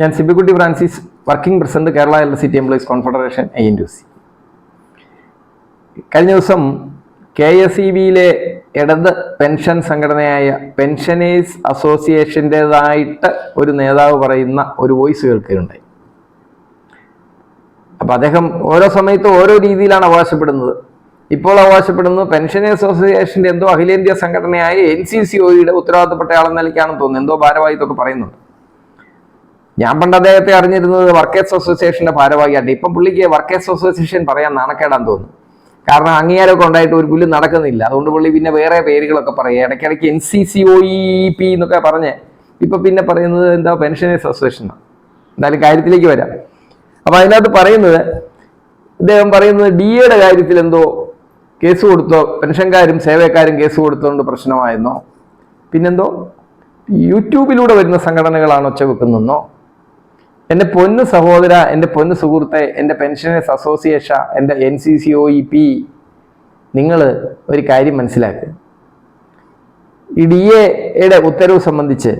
ഞാൻ Sibikutty Francis working president Kerala T employees confederation I N C കഴിഞ്ഞ ദിവസം K S E ബിയിലെ ഇടത് പെൻഷൻ സംഘടനയായ പെൻഷനേഴ്സ് അസോസിയേഷന്റെതായിട്ട് ഒരു നേതാവ് പറയുന്ന ഒരു വോയിസ് കേൾക്കുകയുണ്ടായി. അപ്പം അദ്ദേഹം ഓരോ സമയത്തും ഓരോ രീതിയിലാണ് അവകാശപ്പെടുന്നത്. ഇപ്പോൾ അവകാശപ്പെടുന്നത് പെൻഷനേഴ്സ് അസോസിയേഷന്റെ എന്തോ അഖിലേന്ത്യാ സംഘടനയായ എൻ സി സി ഒയുടെ ഉത്തരവാദിത്തപ്പെട്ട ആളെന്ന നിലയ്ക്കാണെന്ന് തോന്നുന്നു. എന്തോ ഭാരവാഹിത്തൊക്കെ പറയുന്നുണ്ട്. ഞാൻ പണ്ട് അദ്ദേഹത്തെ അറിഞ്ഞിരുന്നത് വർക്കേഴ്സ് അസോസിയേഷന്റെ ഭാരവാഹിയായിട്ട്. ഇപ്പം പുള്ളിക്ക് വർക്കേഴ്സ് അസോസിയേഷൻ പറയാൻ നാണക്കേടാന്ന് തോന്നുന്നു. കാരണം അംഗീകാരമൊക്കെ ഉണ്ടായിട്ട് ഒരു പുല്ല് നടക്കുന്നില്ല. അതുകൊണ്ട് പുള്ളി പിന്നെ വേറെ പേരുകളൊക്കെ പറയുക. ഇടയ്ക്കിടയ്ക്ക് N C C O E P എന്നൊക്കെ പറഞ്ഞ് ഇപ്പൊ പിന്നെ പറയുന്നത് എന്താ പെൻഷനേഴ്സ് അസോസിയേഷനാണ് എന്തായാലും കാര്യത്തിലേക്ക് വരാം. അപ്പൊ അതിനകത്ത് പറയുന്നത് ഇദ്ദേഹം പറയുന്നത് ഡി എയുടെ കാര്യത്തിൽ എന്തോ കേസ് കൊടുത്തോ പെൻഷൻകാരും സേവക്കാരും കേസ് കൊടുത്തോണ്ട് പ്രശ്നമായെന്നോ? പിന്നെന്തോ? യൂട്യൂബിലൂടെ വരുന്ന സംഘടനകളാണ് ഒച്ച വെക്കുന്നെന്നോ എന്റെ പൊന്ന് സഹോദര എന്റെ പൊന്ന് സുഹൃത്തെ എന്റെ പെൻഷനേഴ്സ് അസോസിയേഷൻ എന്റെ N C C O E P നിങ്ങൾ ഒരു കാര്യം മനസ്സിലാക്കുക ഈ ഡി എയുടെ ഉത്തരവ് സംബന്ധിച്ച്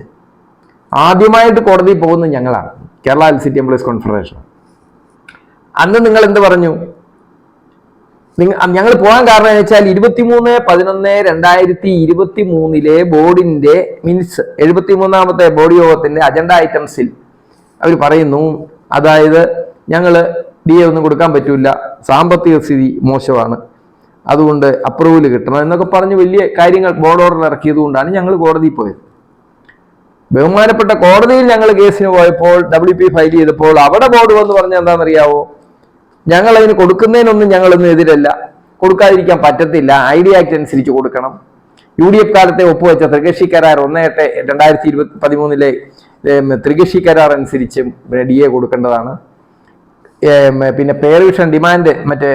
ആദ്യമായിട്ട് കോടതി പോകുന്നത് ഞങ്ങളാണ് Kerala electricity employees confederation അന്ന് നിങ്ങൾ എന്ത് പറഞ്ഞു? ഞങ്ങൾ പോകാൻ കാരണം എന്ന് വെച്ചാൽ ഇരുപത്തിമൂന്ന് പതിനൊന്ന് രണ്ടായിരത്തി ഇരുപത്തി മൂന്നിലെ ബോർഡിന്റെ മീൻസ് എഴുപത്തി മൂന്നാമത്തെ ബോർഡ് യോഗത്തിന്റെ അജണ്ട ഐറ്റംസിൽ അവർ പറയുന്നു അതായത് ഞങ്ങൾ ഡി എ ഒന്നും കൊടുക്കാൻ പറ്റില്ല സാമ്പത്തിക സ്ഥിതി മോശമാണ് അതുകൊണ്ട് അപ്രൂവൽ കിട്ടണം എന്നൊക്കെ പറഞ്ഞ് വലിയ കാര്യങ്ങൾ ബോർഡ് ഓർഡർ ഇറക്കിയത് കൊണ്ടാണ് ഞങ്ങൾ കോടതിയിൽ പോയത്. ബഹുമാനപ്പെട്ട കോടതിയിൽ ഞങ്ങൾ കേസിന് പോയപ്പോൾ ഡബ്ല്യു പി ഫയൽ ചെയ്തപ്പോൾ അവിടെ ബോർഡ് വന്ന് പറഞ്ഞ എന്താണെന്നറിയാവോ? ഞങ്ങൾ അതിന് കൊടുക്കുന്നതിനൊന്നും ഞങ്ങളൊന്നും എതിരല്ല കൊടുക്കാതിരിക്കാൻ പറ്റത്തില്ല ഐ ഡി ആക്ട് അനുസരിച്ച് കൊടുക്കണം. യു ഡി എഫ് കാലത്തെ ഒപ്പുവെച്ച ത്രികക്ഷി കരാർ ഒന്ന് എട്ട് രണ്ടായിരത്തി ഇരുപത്തി പതിമൂന്നിലെ ത്രികക്ഷി കരാർ അനുസരിച്ച് ഡി എ കൊടുക്കേണ്ടതാണ്. പിന്നെ പേർവിഷൻ ഡിമാൻഡ് മറ്റേ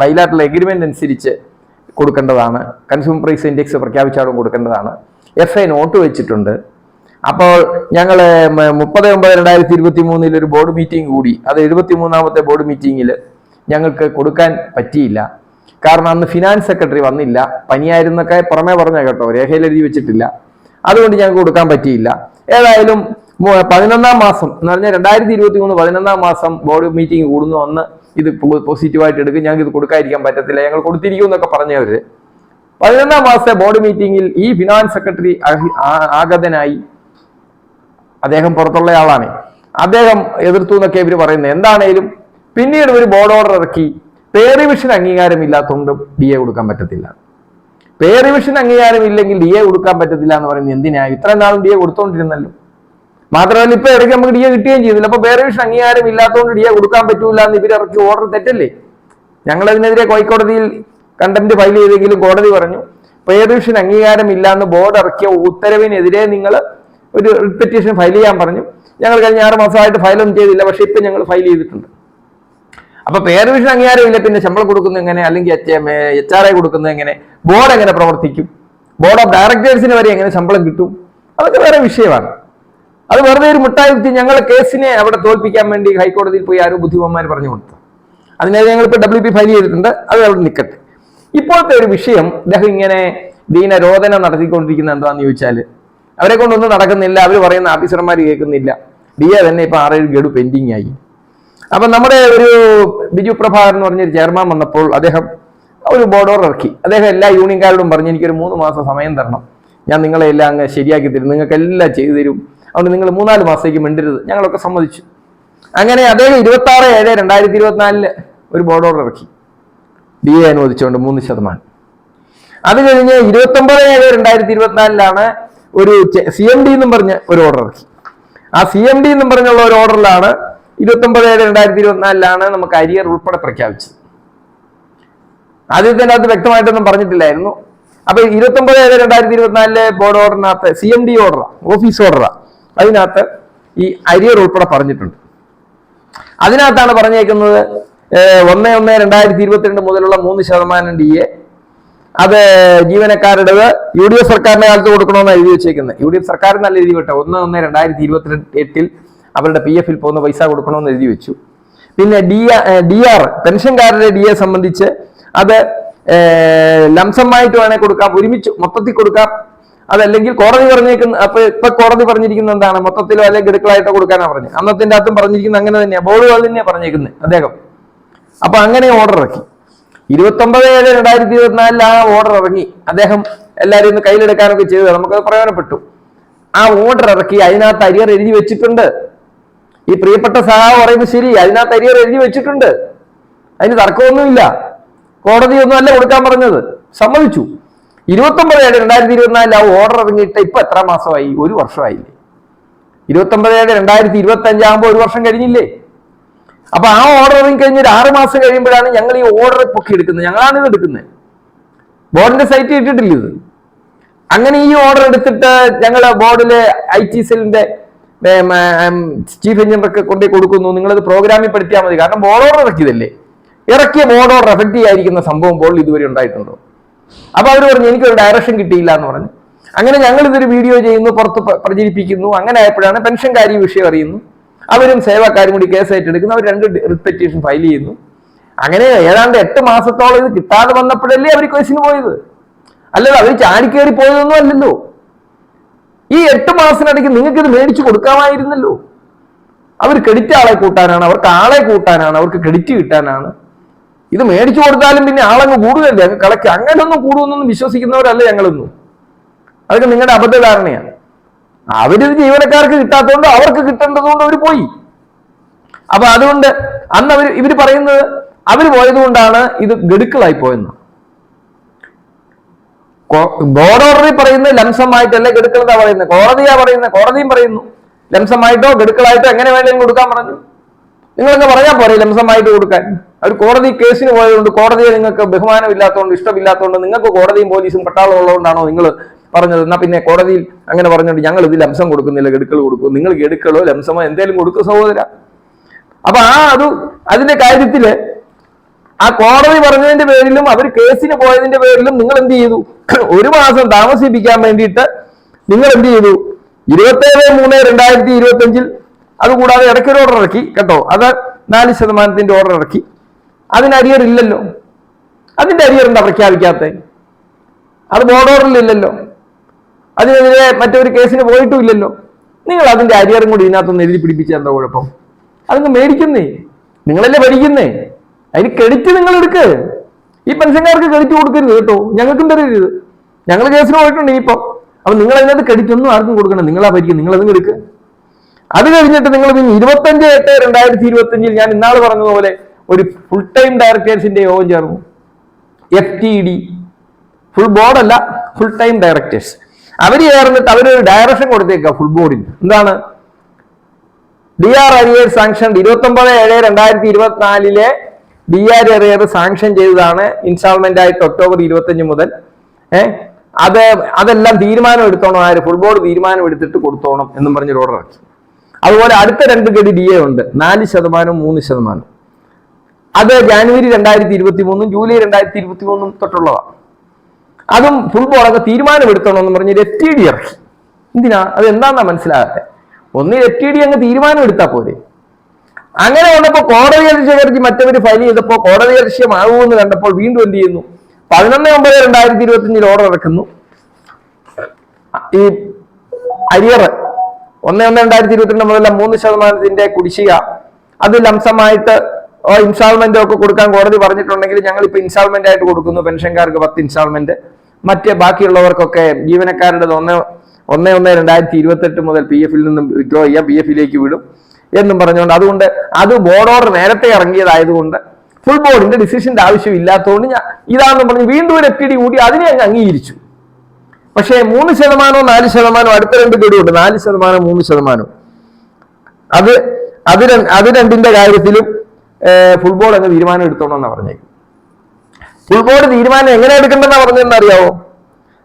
ബൈലാറ്ററൽ എഗ്രിമെന്റ് അനുസരിച്ച് കൊടുക്കേണ്ടതാണ്. കൺസ്യൂമർ പ്രൈസ് ഇൻഡെക്സ് പ്രഖ്യാപിച്ചാലും കൊടുക്കേണ്ടതാണ്. എഫ് ഐ നോട്ട് വെച്ചിട്ടുണ്ട്. അപ്പോൾ ഞങ്ങൾ മുപ്പത് ഒമ്പത് രണ്ടായിരത്തി ഇരുപത്തി മൂന്നിൽ ഒരു ബോർഡ് മീറ്റിംഗ് കൂടി അത് എഴുപത്തി മൂന്നാമത്തെ ബോർഡ് മീറ്റിങ്ങിൽ ഞങ്ങൾക്ക് കൊടുക്കാൻ പറ്റിയില്ല. കാരണം അന്ന് ഫിനാൻസ് സെക്രട്ടറി വന്നില്ല. പനിയായിരുന്നൊക്കെ പുറമേ പറഞ്ഞ കേട്ടോ രേഖയിൽ എഴുതി വെച്ചിട്ടില്ല. അതുകൊണ്ട് ഞങ്ങൾക്ക് കൊടുക്കാൻ പറ്റിയില്ല. ഏതായാലും പതിനൊന്നാം മാസം എന്ന് പറഞ്ഞാൽ രണ്ടായിരത്തി ഇരുപത്തി മൂന്ന് പതിനൊന്നാം മാസം ബോർഡ് മീറ്റിംഗ് കൂടുന്നു അന്ന് ഇത് പോസിറ്റീവായിട്ട് എടുക്കും. ഞങ്ങൾക്ക് ഇത് കൊടുക്കാതിരിക്കാൻ പറ്റത്തില്ല. ഞങ്ങൾ കൊടുത്തിരിക്കും എന്നൊക്കെ പറഞ്ഞവര്. പതിനൊന്നാം മാസത്തെ ബോർഡ് മീറ്റിംഗിൽ ഈ ഫിനാൻസ് സെക്രട്ടറി ആഗതനായി. അദ്ദേഹം പുറത്തുള്ള ആളാണ്. അദ്ദേഹം എതിർത്തു എന്നൊക്കെ ഇവർ പറയുന്നത്. എന്താണേലും പിന്നീട് ഒരു ബോർഡ് ഓർഡർ ഇറക്കി. പേ റിവിഷൻ അംഗീകാരം ഇല്ലാത്തതുകൊണ്ട് ഡി എ കൊടുക്കാൻ പറ്റത്തില്ല. പേ റിവിഷൻ അംഗീകാരം ഇല്ലെങ്കിൽ ഡി എ കൊടുക്കാൻ പറ്റത്തില്ല എന്ന് പറയുന്നത് എന്തിനാ? ഇത്രയും നാളും ഡി എ കൊടുത്തോണ്ടിരുന്നല്ലോ. മാത്രമല്ല ഇപ്പൊ ഇടയ്ക്ക് നമുക്ക് ഡി എ കിട്ടുകയും ചെയ്തില്ല അപ്പൊ പേ റിവിഷൻ അംഗീകാരം ഇല്ലാത്തതുകൊണ്ട് ഡി എ കൊടുക്കാൻ പറ്റൂല എന്ന് ഇവർ ഇറക്കി ഓർഡർ തെറ്റല്ലേ ഞങ്ങൾ അതിനെതിരെ കോഴിക്കോടതിയിൽ കണ്ടന്റ് ഫയൽ ചെയ്തെങ്കിലും കോടതി പറഞ്ഞു പേ റിവിഷൻ അംഗീകാരം ഇല്ല എന്ന് ബോർഡ് ഇറക്കിയ ഉത്തരവിനെതിരെ നിങ്ങൾ ഒരു റിപ്പറ്റീഷൻ ഫയൽ ചെയ്യാൻ പറഞ്ഞു. ഞങ്ങൾ കഴിഞ്ഞ ആറ് മാസമായിട്ട് ഫയലൊന്നും ചെയ്തില്ല പക്ഷെ ഇപ്പൊ ഞങ്ങൾ ഫയൽ ചെയ്തിട്ടുണ്ട്. അപ്പൊ പേര് വിഷയം അംഗീകാരമില്ല പിന്നെ ശമ്പളം കൊടുക്കുന്നത് എങ്ങനെ? അല്ലെങ്കിൽ എച്ച് ആർ ഐ കൊടുക്കുന്നത് എങ്ങനെ? ബോർഡ് എങ്ങനെ പ്രവർത്തിക്കും? ബോർഡ് ഓഫ് ഡയറക്ടേഴ്സിന് വരെ എങ്ങനെ ശമ്പളം കിട്ടും? അതൊക്കെ വേറെ വിഷയമാണ്. അത് വെറുതെ ഒരു മുട്ടായി ഞങ്ങൾ കേസിനെ അവിടെ തോൽപ്പിക്കാൻ വേണ്ടി ഹൈക്കോടതിയിൽ പോയി ആരും ബുദ്ധിമാന്മാർ പറഞ്ഞു കൊടുത്തു. അതിനെതിരെ ഞങ്ങൾ ഇപ്പോൾ ഡബ്ല്യു പി ഫയൽ ചെയ്തിട്ടുണ്ട്. അത് അവിടെ നിൽക്കട്ടെ. ഇപ്പോഴത്തെ ഒരു വിഷയം അദ്ദേഹം ഇങ്ങനെ ദീനരോധന നടത്തിക്കൊണ്ടിരിക്കുന്ന എന്താണെന്ന് ചോദിച്ചാൽ അവരെ കൊണ്ടൊന്നും നടക്കുന്നില്ല. അവർ പറയുന്ന ഓഫീസർമാർ കേൾക്കുന്നില്ല. ഡി എ തന്നെ ഇപ്പോൾ ആറേഴ് ഗഡു പെൻഡിങ് ആയി. അപ്പൊ നമ്മുടെ ഒരു ബിജു പ്രഭാകർ എന്ന് പറഞ്ഞൊരു ചെയർമാൻ വന്നപ്പോൾ അദ്ദേഹം ഒരു ബോർഡ് ഓർഡർ ഇറക്കി. അദ്ദേഹം എല്ലാ യൂണിയൻകാരോടും പറഞ്ഞു എനിക്കൊരു മൂന്ന് മാസം സമയം തരണം. ഞാൻ നിങ്ങളെ എല്ലാം അങ്ങ് ശരിയാക്കി തരും. നിങ്ങൾക്ക് എല്ലാം ചെയ്തു തരും. അതുകൊണ്ട് നിങ്ങൾ മൂന്നാൽ മാസത്തേക്ക് മിണ്ടരുത്. ഞങ്ങളൊക്കെ സമ്മതിച്ചു. അങ്ങനെ അദ്ദേഹം ഇരുപത്തി ആറ് ഏഴ് രണ്ടായിരത്തി ഇരുപത്തിനാലിൽ ഒരു ബോർഡ് ഓർഡർ ഇറക്കി. ഡി എ അനുവദിച്ചുകൊണ്ട് മൂന്ന് ശതമാനം. അത് കഴിഞ്ഞ് ഇരുപത്തി ഒമ്പത് ഏഴ് രണ്ടായിരത്തി ഇരുപത്തിനാലിലാണ് ഒരു സി എം ഡി എന്നും പറഞ്ഞ് ഒരു ഓർഡർ ഇറക്കി. ആ സി എം ഡി എന്നും പറഞ്ഞുള്ള ഒരു ഓർഡറിലാണ് ഇരുപത്തി ഒമ്പത് ഏഴ് രണ്ടായിരത്തി ഇരുപത്തിനാലിലാണ് നമുക്ക് അരിയർ ഉൾപ്പെടെ പ്രഖ്യാപിച്ചത്. ആദ്യത്തെ അകത്ത് വ്യക്തമായിട്ടൊന്നും പറഞ്ഞിട്ടില്ലായിരുന്നു. അപ്പൊ ഇരുപത്തി ഒമ്പത് ഏഴ് രണ്ടായിരത്തി ഇരുപത്തിനാലിലെ ബോർഡ് ഓർഡറിനകത്ത് സി എം ഡി ഓർഡറാ ഓഫീസ് ഓർഡറാ അതിനകത്ത് ഈ അരിയർ ഉൾപ്പെടെ പറഞ്ഞിട്ടുണ്ട്. അതിനകത്താണ് പറഞ്ഞേക്കുന്നത് ഒന്ന് ഒന്ന് രണ്ടായിരത്തി ഇരുപത്തിരണ്ട് മുതലുള്ള മൂന്ന് ശതമാനം ഡി എ അത് ജീവനക്കാരുടേത് യു ഡി എഫ് സർക്കാരിന്റെ കാലത്ത് കൊടുക്കണമെന്ന് എഴുതി വെച്ചേക്കുന്നത്. യു ഡി എഫ് സർക്കാർ നല്ല രീതി വിട്ടോ. ഒന്ന് ഒന്ന് രണ്ടായിരത്തി ഇരുപത്തി എട്ടിൽ അവരുടെ പി എഫിൽ പോകുന്ന പൈസ കൊടുക്കണമെന്ന് എഴുതി വെച്ചു. പിന്നെ ഡി ഡി ആർ പെൻഷൻകാരുടെ ഡി എ സംബന്ധിച്ച് അത് ലംസമായിട്ട് വേണേൽ കൊടുക്കാം ഒരുമിച്ച് മൊത്തത്തിൽ കൊടുക്കാം. അതല്ലെങ്കിൽ കോടതി പറഞ്ഞിരിക്കുന്ന അപ്പൊ ഇപ്പൊ കോടതി പറഞ്ഞിരിക്കുന്നത് എന്താണ്? മൊത്തത്തിലോ അല്ലെങ്കിൽ ഗഡുക്കളായിട്ടോ കൊടുക്കാനാണ് പറഞ്ഞത് അന്നത്തിന്റെ അകത്തും പറഞ്ഞിരിക്കുന്നത് അങ്ങനെ തന്നെയാണ് ബോർഡ് അത് തന്നെയാണ് പറഞ്ഞേക്കുന്നത് അദ്ദേഹം. അപ്പൊ അങ്ങനെ ഓർഡർ ഇറക്കി. ഇരുപത്തി ഒമ്പത് ഏഴ് രണ്ടായിരത്തി ഇരുപത്തിനാലിൽ ആ ഓർഡർ ഇറങ്ങി. അദ്ദേഹം എല്ലാവരും ഇന്ന് കയ്യിലെടുക്കാനൊക്കെ ചെയ്തത്. നമുക്ക് പ്രയോജനപ്പെട്ടു. ആ ഓർഡർ ഇറക്കി. അതിനകത്ത് അരിയർ എഴുതി വെച്ചിട്ടുണ്ട്. ഈ പ്രിയപ്പെട്ട സഹാവ് പറയുന്നത് ശരി അതിനകത്ത് അരിയർ എഴുതി വെച്ചിട്ടുണ്ട്. അതിന് തർക്കമൊന്നുമില്ല. കോടതിയൊന്നുമല്ല കൊടുക്കാൻ പറഞ്ഞത്. സമ്മതിച്ചു. ഇരുപത്തൊമ്പത് ഏഴ് രണ്ടായിരത്തി ഇരുപത്തിനാലിൽ ആ ഓർഡർ ഇറങ്ങിയിട്ട് ഇപ്പൊ എത്ര മാസമായി? ഒരു വർഷമായില്ലേ? ഇരുപത്തൊമ്പത് ഏഴ് രണ്ടായിരത്തി ഇരുപത്തി അഞ്ചാകുമ്പോൾ ഒരു വർഷം കഴിഞ്ഞില്ലേ? അപ്പൊ ആ ഓർഡർ ഇറങ്ങി ഒരു ആറ് മാസം കഴിയുമ്പോഴാണ് ഞങ്ങൾ ഈ ഓർഡർ പൊക്കി എടുക്കുന്നത്. ഞങ്ങളാണ് ഇത് എടുക്കുന്നത്. ബോർഡിന്റെ സൈറ്റ് ഇട്ടിട്ടില്ല ഇത്. അങ്ങനെ ഈ ഓർഡർ എടുത്തിട്ട് ഞങ്ങൾ ബോർഡിലെ ഐ ടി സെല്ലിന്റെ ചീഫ് എഞ്ചിനീയർക്ക് കൊണ്ടേ കൊടുക്കുന്നു. നിങ്ങളത് പ്രോഗ്രാമിൽ പെടുത്തിയാൽ മതി. കാരണം ബോർഡ് ഓർഡർ ഇറക്കിയതല്ലേ ഇറക്കിയ ബോർഡ് ഓർഡർ എഫക്ട് ചെയ്യാതിരിക്കുന്ന സംഭവം ബോർഡിൽ ഇതുവരെ ഉണ്ടായിട്ടുണ്ടോ. അപ്പൊ അവർ പറഞ്ഞു എനിക്കൊരു ഡയറക്ഷൻ കിട്ടിയില്ല എന്ന് പറഞ്ഞു. അങ്ങനെ ഞങ്ങൾ ഇതൊരു വീഡിയോ ചെയ്യുന്നു പുറത്ത് പ്ര- പ്രചരിപ്പിക്കുന്നു. അങ്ങനെ ആയപ്പോഴാണ് പെൻഷൻകാരി വിഷയം അറിയുന്നു. അവരും സേവാക്കാരും കൂടി കേസ് ഏറ്റെടുക്കുന്നു അവർ രണ്ട് റിപ്പറ്റേഷൻ പെറ്റീഷൻ ഫയൽ ചെയ്യുന്നു. അങ്ങനെ ഏതാണ്ട് എട്ട് മാസത്തോളം ഇത് കിട്ടാതെ വന്നപ്പോഴല്ലേ അവർ കേസിന് പോയത്. അല്ലല്ലോ അവർ ചാടിക്കേറി പോയതൊന്നും അല്ലല്ലോ. ഈ എട്ട് മാസത്തിനിടയ്ക്ക് നിങ്ങൾക്ക് ഇത് മേടിച്ചു കൊടുക്കാമായിരുന്നല്ലോ. അവർ ക്രെഡിറ്റ് ആളെ കൂട്ടാനാണ് അവർക്ക് ആളെ കൂട്ടാനാണ് അവർക്ക് ക്രെഡിറ്റ് കിട്ടാനാണ്. ഇത് മേടിച്ചു കൊടുത്താലും പിന്നെ ആളങ്ങ് കൂടുകയല്ലേ? അങ്ങ് കളക്ക് അങ്ങനൊന്നും കൂടുമെന്നൊന്നും വിശ്വസിക്കുന്നവരല്ല ഞങ്ങളൊന്നും. അതൊക്കെ നിങ്ങളുടെ അബദ്ധധാരണയാണ്. അവരിത് ജീവനക്കാർക്ക് കിട്ടാത്തതുകൊണ്ട് അവർക്ക് കിട്ടേണ്ടതുകൊണ്ട് അവർ പോയി. അപ്പൊ അതുകൊണ്ട് അന്ന് അവർ ഇവർ പറയുന്നത് അവർ പോയതുകൊണ്ടാണ് ഇത് ഗഡുക്കളായി പോയെന്ന്. ബോർഡ് ഓർഡറിൽ പറയുന്നത് ലംസമായിട്ടല്ലേ ഗഡുക്കൾ എന്താ പറയുന്നത്? കോടതിയാ പറയുന്നത് കോടതിയും പറയുന്നു. ലംസമായിട്ടോ ഗഡുക്കളായിട്ടോ എങ്ങനെ വേണമെങ്കിലും കൊടുക്കാൻ പറഞ്ഞു. നിങ്ങളൊക്കെ പറഞ്ഞാൽ പോരെ ലംസമായിട്ട് കൊടുക്കാൻ. അവർ കോടതി കേസിന് പോയതുകൊണ്ട് കോടതിയെ നിങ്ങൾക്ക് ബഹുമാനമില്ലാത്തതുകൊണ്ട് ഇഷ്ടമില്ലാത്തതുകൊണ്ട് നിങ്ങൾക്ക് കോടതിയും പോലീസും പട്ടാളം ഉള്ളതുകൊണ്ടാണോ നിങ്ങൾ പറഞ്ഞത്? എന്നാൽ പിന്നെ കോടതിയിൽ അങ്ങനെ പറഞ്ഞുകൊണ്ട് ഞങ്ങൾ ഇത് ലംസം കൊടുക്കുന്നില്ല ഗഡുക്കൾ കൊടുക്കും. നിങ്ങൾ ഗഡുക്കളോ ലംസമോ എന്തേലും കൊടുക്കും സഹോദര. അപ്പൊ ആ അത് അതിന്റെ കാര്യത്തിൽ ആ കോടതി പറഞ്ഞതിന്റെ പേരിലും അവർ കേസിന് പോയതിന്റെ പേരിലും നിങ്ങൾ എന്ത് ചെയ്തു? ഒരു മാസം താമസിപ്പിക്കാൻ വേണ്ടിയിട്ട് നിങ്ങൾ എന്ത് ചെയ്തു? ഇരുപത്തേഴ് മൂന്ന് രണ്ടായിരത്തി ഇരുപത്തി അഞ്ചിൽ അതുകൂടാതെ ഇടയ്ക്കൊരു ഓർഡർ ഇറക്കി കേട്ടോ. അത് നാല് ശതമാനത്തിന്റെ ഓർഡർ ഇറക്കി. അതിന് അരിയർ ഇല്ലല്ലോ. അതിന്റെ അരിയർ എന്താ പ്രഖ്യാപിക്കാത്ത? അത് ബോർഡ് ഓർഡറിലില്ലല്ലോ അതിനെതിരെ മറ്റൊരു കേസിന് പോയിട്ടും ഇല്ലല്ലോ. നിങ്ങൾ അതിന്റെ അരിയറും കൂടി ഇതിനകത്തൊന്ന് എഴുതി പിടിപ്പിച്ച എന്താ കുഴപ്പം? അതങ്ങ് മേടിക്കുന്നേ. നിങ്ങളല്ലേ ഭരിക്കുന്നേ അതിന് ക്രെഡിറ്റ് നിങ്ങൾ എടുക്ക്. ഈ പെൻഷൻകാർക്ക് ക്രെഡിറ്റ് കൊടുക്കരുത് കേട്ടോ. ഞങ്ങൾക്കും തരരുത്. ഞങ്ങൾ കേസിന് പോയിട്ടുണ്ട് ഇനിയിപ്പോ. അപ്പൊ നിങ്ങൾ അതിനകത്ത് ക്രെഡിറ്റ് ഒന്നും ആർക്കും കൊടുക്കണം നിങ്ങളാ ഭരിക്കും നിങ്ങൾ അതും എടുക്ക്. അത് കഴിഞ്ഞിട്ട് നിങ്ങൾ പിന്നെ ഇരുപത്തഞ്ച് എട്ട് രണ്ടായിരത്തി ഇരുപത്തി അഞ്ചിൽ ഞാൻ ഇന്നാൾ പറഞ്ഞതുപോലെ ഒരു ഫുൾ ടൈം ഡയറക്ടേഴ്സിന്റെ യോഗം ചേർന്നു എഫ് ടി ഡി ഫുൾ ബോർഡല്ല ഫുൾ ടൈം ഡയറക്ടേഴ്സ് അവർ ചേർന്നിട്ട് അവരൊരു ഡയറക്ഷൻ കൊടുത്തേക്കുക ഫുൾ ബോർഡിന് എന്താണ്? ഡി ആർ അരിയേഴ്സ് സാങ്ഷൻ ഇരുപത്തി ഒമ്പത് ഏഴ് രണ്ടായിരത്തി ഇരുപത്തിനാലിലെ ഡി ആർ എറിയർ സാങ്ഷൻ ചെയ്തതാണ് ഇൻസ്റ്റാൾമെന്റ് ആയിട്ട് ഒക്ടോബർ ഇരുപത്തഞ്ച് മുതൽ. ഏഹ് അത് അതെല്ലാം തീരുമാനം എടുത്തോണം ആര്? ഫുൾ തീരുമാനം എടുത്തിട്ട് കൊടുത്തോണം എന്നും പറഞ്ഞൊരു ഓർഡർ ഇറക്കി അതുപോലെ അടുത്ത രണ്ട് ഗഡി ഡി എ ഉണ്ട്. നാല് ശതമാനം മൂന്ന് ശതമാനം. അത് ജാനുവരി രണ്ടായിരത്തി ഇരുപത്തി മൂന്നും ജൂലൈ രണ്ടായിരത്തി ഇരുപത്തി മൂന്നും തൊട്ടുള്ളതാണ് അതും ഫുട്ബോൾ ബോർഡൊക്കെ തീരുമാനം എടുത്തോണം എന്ന് പറഞ്ഞ് എഫ് ടി ഡി ഇറക്കി. എന്തിനാ? അത് എന്താന്നാ മനസ്സിലാകാത്തെ? ഒന്ന് എഫ് ടി ഡി അങ്ങ് തീരുമാനം എടുത്താൽ പോരെ. അങ്ങനെ വന്നപ്പോൾ കോടതി അലക്ഷ്യകർജി മറ്റവര് ഫയൽ ചെയ്തപ്പോൾ കോടതി അലക്ഷ്യമാകുമെന്ന് കണ്ടപ്പോൾ വീണ്ടും എന്ത് ചെയ്യുന്നു? പതിനൊന്ന് ഒമ്പത് രണ്ടായിരത്തി ഇരുപത്തി അഞ്ചിൽ ഓർഡർ ഇറക്കുന്നു. ഈ അരിയർ ഒന്ന് ഒന്ന് രണ്ടായിരത്തി ഇരുപത്തിരണ്ട് മുതൽ മൂന്ന് ശതമാനത്തിന്റെ കുടിശ്ശിക അത് ലംസമായിട്ട് ഇൻസ്റ്റാൾമെന്റ് ഒക്കെ കൊടുക്കാൻ കോടതി പറഞ്ഞിട്ടുണ്ടെങ്കിൽ ഞങ്ങൾ ഇപ്പൊ ഇൻസ്റ്റാൾമെന്റ് ആയിട്ട് കൊടുക്കുന്നു പെൻഷൻകാർക്ക് പത്ത് ഇൻസ്റ്റാൾമെന്റ് മറ്റ് ബാക്കിയുള്ളവർക്കൊക്കെ ജീവനക്കാരുടെ ഒന്ന് ഒന്ന് ഒന്ന് രണ്ടായിരത്തി ഇരുപത്തെട്ട് മുതൽ പി എഫിൽ നിന്നും വിഡ്രോ ചെയ്യാം പി എഫിലേക്ക് വിടും. എന്നും പറഞ്ഞുകൊണ്ട് അതുകൊണ്ട് അത് ബോർഡ് ഓർഡർ നേരത്തെ ഇറങ്ങിയതായതുകൊണ്ട് ഫുൾ ബോർഡിന്റെ ഡിസിഷന്റെ ആവശ്യം ഇല്ലാത്തതുകൊണ്ട് ഞാൻ ഇതാണെന്ന് പറഞ്ഞ് വീണ്ടും ഒരു എഫ് ഡി കൂടി അതിനെ അങ്ങ് അംഗീകരിച്ചു. പക്ഷേ മൂന്ന് ശതമാനവും നാല് ശതമാനവും അടുത്ത രണ്ട് ഗഡുണ്ട് നാല് ശതമാനം മൂന്ന് ശതമാനവും. അത് അത് അത് രണ്ടിന്റെ കാര്യത്തിലും ബോർഡ് അങ്ങ് തീരുമാനം എടുത്തോണമെന്നാണ് പറഞ്ഞേക്കും. ബോർഡ് തീരുമാനം എങ്ങനെ എടുക്കണ്ടെന്നാണ് പറഞ്ഞതെന്ന് അറിയാവോ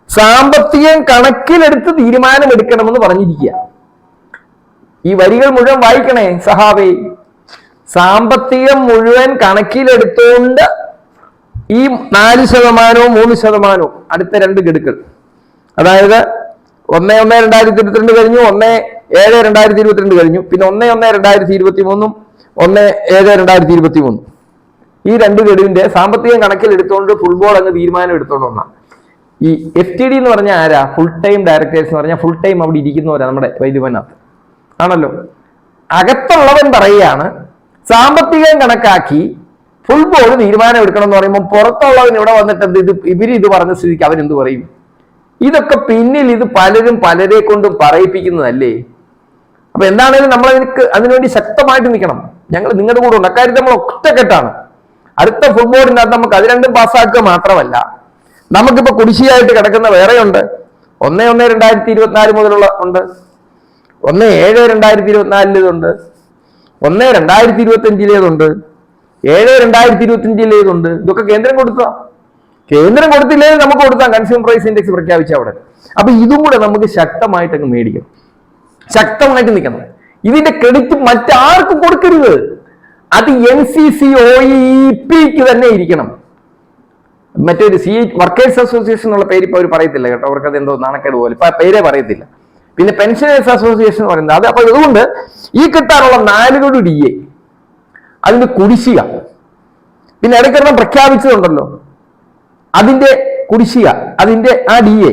സാമ്പത്തികം കണക്കിലെടുത്ത് തീരുമാനം എടുക്കണമെന്ന് പറഞ്ഞിരിക്കുക. ഈ വരികൾ മുഴുവൻ വായിക്കണേ സഹാബേ. സാമ്പത്തികം മുഴുവൻ കണക്കിലെടുത്തുകൊണ്ട് ഈ നാല് ശതമാനവും മൂന്ന് ശതമാനവും അടുത്ത രണ്ട് ഗഡുക്കൾ. അതായത് ഒന്ന് ഒന്ന് രണ്ടായിരത്തി ഇരുപത്തിരണ്ട് കഴിഞ്ഞു ഒന്ന് ഏഴ് രണ്ടായിരത്തി ഇരുപത്തിരണ്ട് കഴിഞ്ഞു പിന്നെ ഒന്ന് ഒന്ന് രണ്ടായിരത്തി ഇരുപത്തി മൂന്നും ഒന്ന് ഏഴ് രണ്ടായിരത്തി ഇരുപത്തി മൂന്നും ഈ രണ്ട് ഗഡുവിന്റെ സാമ്പത്തികം കണക്കിലെടുത്തുകൊണ്ട് ഫുട്ബോൾ അങ്ങ് തീരുമാനം എടുത്തോണ്ട് വന്ന. ഈ എഫ് ടി ഡി എന്ന് പറഞ്ഞാൽ ആരാ? ഫുൾ ടൈം ഡയറക്ടേഴ്സ് എന്ന് പറഞ്ഞാൽ ഫുൾ ടൈം അവിടെ ഇരിക്കുന്നവരാ നമ്മുടെ വൈദ്യുവനകത്ത് ആണല്ലോ. അകത്തുള്ളവൻ പറയുകയാണ് സാമ്പത്തികം കണക്കാക്കി ഫുൾ ബോർഡ് തീരുമാനം എടുക്കണം എന്ന് പറയുമ്പോൾ പുറത്തുള്ളവൻ ഇവിടെ വന്നിട്ട് എന്ത് ഇത് ഇവർ ഇത് പറഞ്ഞ സ്ഥിതിക്ക് അവരെന്ത് പറയും? ഇതൊക്കെ പിന്നിൽ ഇത് പലരും പലരെ കൊണ്ടും പറയിപ്പിക്കുന്നതല്ലേ? അപ്പൊ എന്താണേലും നമ്മൾ അതിനക്ക് അതിനുവേണ്ടി ശക്തമായിട്ട് നിൽക്കണം. ഞങ്ങൾ നിങ്ങളുടെ കൂടെ ഉണ്ട്. അക്കാര്യം നമ്മൾ ഒറ്റക്കെട്ടാണ്. അടുത്ത ഫുട്ബോളിനകത്ത് നമുക്ക് അത് രണ്ടും പാസ്സാക്കുക മാത്രമല്ല. നമുക്കിപ്പോ കുടിശ്ശിയായിട്ട് കിടക്കുന്ന വേറെയുണ്ട്. ഒന്നേ ഒന്ന് രണ്ടായിരത്തി ഇരുപത്തിനാല് മുതലുള്ള ഉണ്ട്. ഒന്ന് ഏഴ് രണ്ടായിരത്തി ഇരുപത്തിനാലിലേതുണ്ട് ഒന്ന് രണ്ടായിരത്തി ഇരുപത്തി അഞ്ചിലേതുണ്ട് ഏഴ് രണ്ടായിരത്തി ഇരുപത്തി അഞ്ചിലേതുണ്ട് ഇതൊക്കെ കേന്ദ്രം കൊടുത്തോ? കേന്ദ്രം കൊടുത്തില്ലേ നമുക്ക് കൊടുത്താം കൺസ്യൂമർ പ്രൈസ് ഇൻഡെക്സ് പ്രഖ്യാപിച്ച അവിടെ. അപ്പൊ ഇതും കൂടെ നമുക്ക് ശക്തമായിട്ട് അങ്ങ് മേടിക്കണം. ശക്തമായിട്ട് നിൽക്കണം. ഇതിന്റെ ക്രെഡിറ്റ് മറ്റാർക്കും കൊടുക്കരുത്. അത് എൻ സി സി ഒ പിക്ക് E തന്നെ ഇരിക്കണം. മറ്റൊരു സി വർക്കേഴ്സ് അസോസിയേഷൻ എന്നുള്ള പേര് ഇപ്പൊ അവർ പറയത്തില്ല കേട്ടോ. അവർക്ക് അത് എന്തോ നാണക്കേട് പോലെ. പേരേ പറയത്തില്ല. പിന്നെ പെൻഷനേഴ്സ് അസോസിയേഷൻ പറയുന്നത്. അത് അപ്പൊ അതുകൊണ്ട് ഈ കിട്ടാനുള്ള നാല് കോടി ഡി എ അതിന്റെ കുടിശ്ശിക. പിന്നെ ഇടയ്ക്കൊരെണ്ണം പ്രഖ്യാപിച്ചതുണ്ടല്ലോ. അതിന്റെ കുടിശ്ശിക അതിന്റെ ആ ഡി എ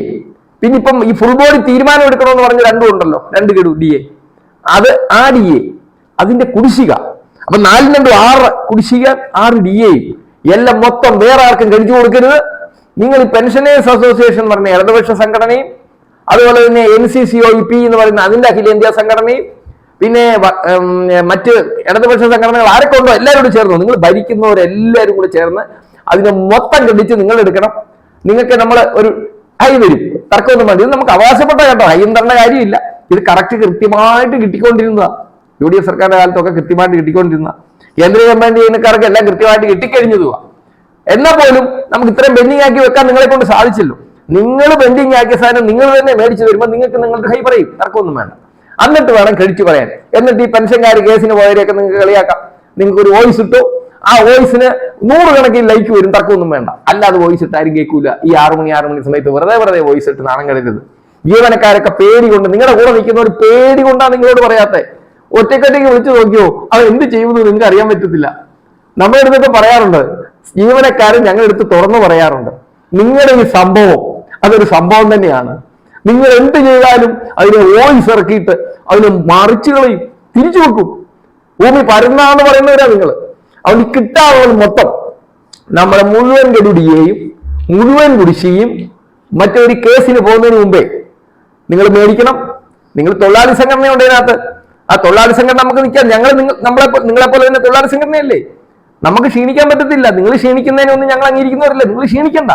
പിന്നെ ഇപ്പം ഈ ഫുൾ ബോഡി തീരുമാനം എടുക്കണമെന്ന് പറഞ്ഞ രണ്ടും ഉണ്ടല്ലോ. രണ്ട് ഗഡു ഡി എ അത് ആ ഡി എ അതിന്റെ കുടിശ്ശിക. അപ്പൊ നാലിന് രണ്ടും ആറ് കുടിശ്ശിക ആറ് ഡി എ എല്ലാം മൊത്തം വേറെ ആർക്കും കഴിച്ചു കൊടുക്കരുത്. നിങ്ങൾ ഈ പെൻഷനേഴ്സ് അസോസിയേഷൻ പറഞ്ഞ ഇടതുപക്ഷ സംഘടനയും അതുപോലെ തന്നെ N C C O P എന്ന് പറയുന്ന അതിന്റെ അഖിലേന്ത്യാ സംഘടനയും പിന്നെ മറ്റ് ഇടതുപക്ഷ സംഘടനകൾ ആരൊക്കെ ഉണ്ടോ എല്ലാവരും കൂടി ചേർന്നു. നിങ്ങൾ ഭരിക്കുന്നവരെല്ലാവരും കൂടി ചേർന്ന് അതിനെ മൊത്തം കണ്ടിച്ച് നിങ്ങൾ എടുക്കണം. നിങ്ങൾക്ക് നമ്മൾ ഒരു ഹൈ വരും. തർക്കമൊന്നും വേണ്ട. ഇത് നമുക്ക് അവകാശപ്പെട്ട കേട്ടോ. ഹൈയും തരേണ്ട കാര്യമില്ല. ഇത് കറക്റ്റ് കൃത്യമായിട്ട് കിട്ടിക്കൊണ്ടിരുന്നതാണ് യു ഡി എഫ് സർക്കാരിന്റെ കാലത്തൊക്കെ കൃത്യമായിട്ട് കിട്ടിക്കൊണ്ടിരുന്ന കേന്ദ്ര ഗവൺമെന്റ് ചെയ്യുന്നക്കാർക്ക് എല്ലാം കൃത്യമായിട്ട് കിട്ടിക്കഴിഞ്ഞതുവാ. എന്നാൽ പോലും നമുക്ക് ഇത്രയും ബെന്നിങ് ആക്കി വെക്കാൻ നിങ്ങളെ കൊണ്ട് സാധിച്ചല്ലോ. നിങ്ങൾ പെൻഡിങ് ആക്കിയ സാധനം നിങ്ങൾ തന്നെ മേടിച്ചു വരുമ്പോൾ നിങ്ങൾക്ക് നിങ്ങൾക്ക് കൈ പറയും തർക്കമൊന്നും വേണ്ട. എന്നിട്ട് വേണം കഴിച്ചു പറയാൻ. എന്നിട്ട് ഈ പെൻഷൻകാർ കേസിന് പോയവരെയൊക്കെ നിങ്ങൾക്ക് കളിയാക്കാം. നിങ്ങൾക്ക് ഒരു വോയിസ് ഇട്ടു. ആ വോയിസിന് നൂറുകണക്കിന് ലൈക്ക് വരും തർക്കമൊന്നും വേണ്ട. അല്ലാതെ വോയിസ് ഇട്ട് ആരും കേൾക്കൂല. ഈ ആറു മണി ആറു മണി സമയത്ത് വെറുതെ വെറുതെ വോയിസ് ഇട്ട് നാണം കരുതരുത് ജീവനക്കാരൊക്കെ പേടി കൊണ്ട് നിങ്ങളുടെ കൂടെ നിൽക്കുന്ന ഒരു പേടി കൊണ്ടാണ് നിങ്ങളോട് പറയാത്തത് ഒറ്റക്കൊറ്റയ്ക്ക് വിളിച്ചു നോക്കിയോ? അത് എന്ത് ചെയ്യുമെന്ന് നിങ്ങൾക്ക് അറിയാൻ പറ്റത്തില്ല. നമ്മുടെ അടുത്തൊക്കെ പറയാറുണ്ട് ജീവനക്കാരൻ ഞങ്ങളുടെ അടുത്ത് തുറന്നു പറയാറുണ്ട്. നിങ്ങളുടെ ഈ സംഭവം അതൊരു സംഭവം തന്നെയാണ്. നിങ്ങൾ എന്ത് ചെയ്താലും അതിനെ വോയിസ് ഇറക്കിയിട്ട് അതിനെ മറിച്ചുകളെയും തിരിച്ചു വെക്കും. ഭൂമി പരന്നാന്ന് പറയുന്നവരാ നിങ്ങൾ. അവന് കിട്ടാനുള്ളത് മൊത്തം. നമ്മുടെ മുഴുവൻ ഗഡുടിയെയും മുഴുവൻ കുടിശ്ശിയും മറ്റൊരു കേസിന് പോകുന്നതിന് മുമ്പേ നിങ്ങൾ മേടിക്കണം. നിങ്ങൾ തൊഴിലാളി സംഘടനയുണ്ട് ഇതിനകത്ത്. ആ തൊഴിലാളി സംഘടന നമുക്ക് നിൽക്കാം. ഞങ്ങൾ നിങ്ങൾ നമ്മളെ നിങ്ങളെ പോലെ തന്നെ തൊഴിലാളി സംഘടനയല്ലേ? നമുക്ക് ക്ഷീണിക്കാൻ പറ്റത്തില്ല. നിങ്ങൾ ക്ഷീണിക്കുന്നതിനൊന്നും ഞങ്ങൾ അംഗീകരിക്കുന്നവരല്ലേ? നിങ്ങൾ ക്ഷീണിക്കണ്ട.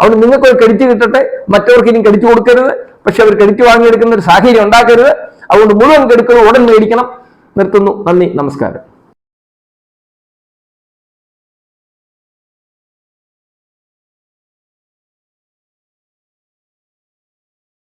അതുകൊണ്ട് നിങ്ങൾക്ക് ഒരു ക്രെഡിറ്റ് കിട്ടട്ടെ മറ്റവർക്ക് ഇനി ക്രെഡിറ്റ് കൊടുക്കരുത്. പക്ഷെ അവർ ക്രെഡിറ്റ് വാങ്ങിയെടുക്കുന്ന ഒരു സാഹചര്യം ഉണ്ടാക്കരുത്. അതുകൊണ്ട് മുഴുവൻ കെടുക്കുന്നത് ഉടൻ മേടിക്കണം. നിർത്തുന്നു. നന്ദി. നമസ്കാരം.